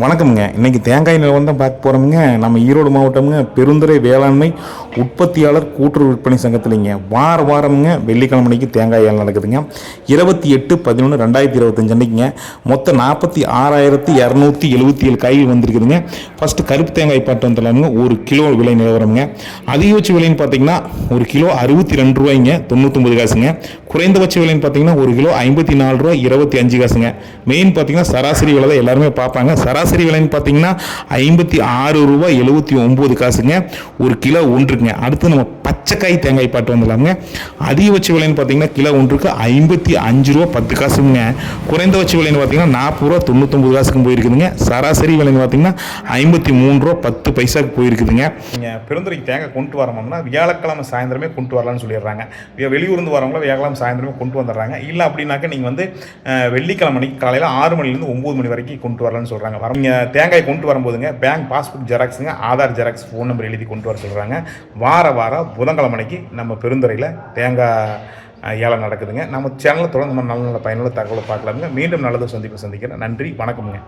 வணக்கம்ங்க. இன்னைக்கு தேங்காய் நிலவரம் தான் பார்க்க போகிறோமுங்க நம்ம ஈரோடு மாவட்டம்ங்க பெருந்துறை வேளாண்மை உற்பத்தியாளர் கூட்டுறவு விற்பனை சங்கத்துலைங்க. வார வாரம்ங்க வெள்ளிக்கிழமை அன்னைக்கு தேங்காய் ஏலம் நடக்குதுங்க. இருபத்தி எட்டு பதினொன்று ரெண்டாயிரத்தி இருபத்தஞ்சு அன்னைக்குங்க. மொத்தம் நாற்பத்தி ஆறாயிரத்தி இரநூத்தி எழுபத்தி ஏழு காய் வந்திருக்குதுங்க. ஃபஸ்ட்டு கருப்பு தேங்காய் பாட்டு வந்துடலாமுங்க ஒரு கிலோ விலை நிலவரம்ங்க. அதிகபட்ச விலைன்னு பார்த்தீங்கன்னா ஒரு கிலோ அறுபத்தி ரெண்டு ரூபாய்ங்க. தொண்ணூற்றொம்பது காசுங்க. குறைந்தபட்ச விலைன்னு பார்த்தீங்கன்னா ஒரு கிலோ ஐம்பத்தி நாலு ரூபா இருபத்தி அஞ்சு காசுங்க. மெயின் பார்த்தீங்கன்னா சராசரி விலை தான் எல்லாருமே பார்ப்பாங்க. சராசரி விலைன்னு பார்த்தீங்கன்னா ஐம்பத்தி ஆறு ரூபா எழுபத்தி ஒம்பது காசுங்க. ஒரு கிலோ ஒன்றுக்குங்க. அடுத்து நம்ம பச்சைக்காய் தேங்காய் பாட்டு வந்துடலாமுங்க. அதிகபட்ச விலைன்னு பார்த்தீங்கன்னா கிலோ ஒன்றுக்கு ஐம்பத்தி அஞ்சு ரூபா பத்து காசுங்க. குறைந்தபட்ச விலைன்னு பார்த்தீங்கன்னா நாற்பது ரூபா தொண்ணூத்தொம்பது காசுக்கும் போயிருக்குதுங்க. சராசரி விலைன்னு பார்த்தீங்கன்னா ஐம்பத்தி மூணு ரூபா பத்து பைசாக்கு போயிருக்குதுங்க. நீங்கள் பெருந்துறைக்கு தேங்காய் கொண்டு வரணும்னா வியாழக்கிழமை சாயந்தரமே கொண்டு வரலாம்னு சொல்லிடுறாங்க. வெளியூர்ந்து வரவங்கள வியாழக்கிழமை சாயந்தரமே கொண்டு வந்துடுறாங்க. இல்லை அப்படின்னாக்க நீங்கள் வந்து வெள்ளிக்கிழமை மணிக்கு காலையில் ஆறு மணிலேருந்து ஒம்பது மணி வரைக்கும் கொண்டு வரலான்னு சொல்கிறாங்க வர நீங்கள் தேங்காய் கொண்டு வரும்போதுங்க பேங்க் பாஸ்புக் ஜெராக்ஸுங்க ஆதார் ஜெராக்ஸ் ஃபோன் நம்பர் எழுதி கொண்டு வர சொல்கிறாங்க வார வாரம் புதன்கிழமைக்கு நம்ம பெருந்துறையில் தேங்காய் ஏலம் நடக்குதுங்க. நம்ம சேனலில் தொடர்ந்து நம்ம நல்ல நல்ல பயனுள்ள தகவலை பார்க்கலாமுங்க. மீண்டும் நல்லது சந்திப்பு சந்திக்கிறேன். நன்றி வணக்கமுங்க.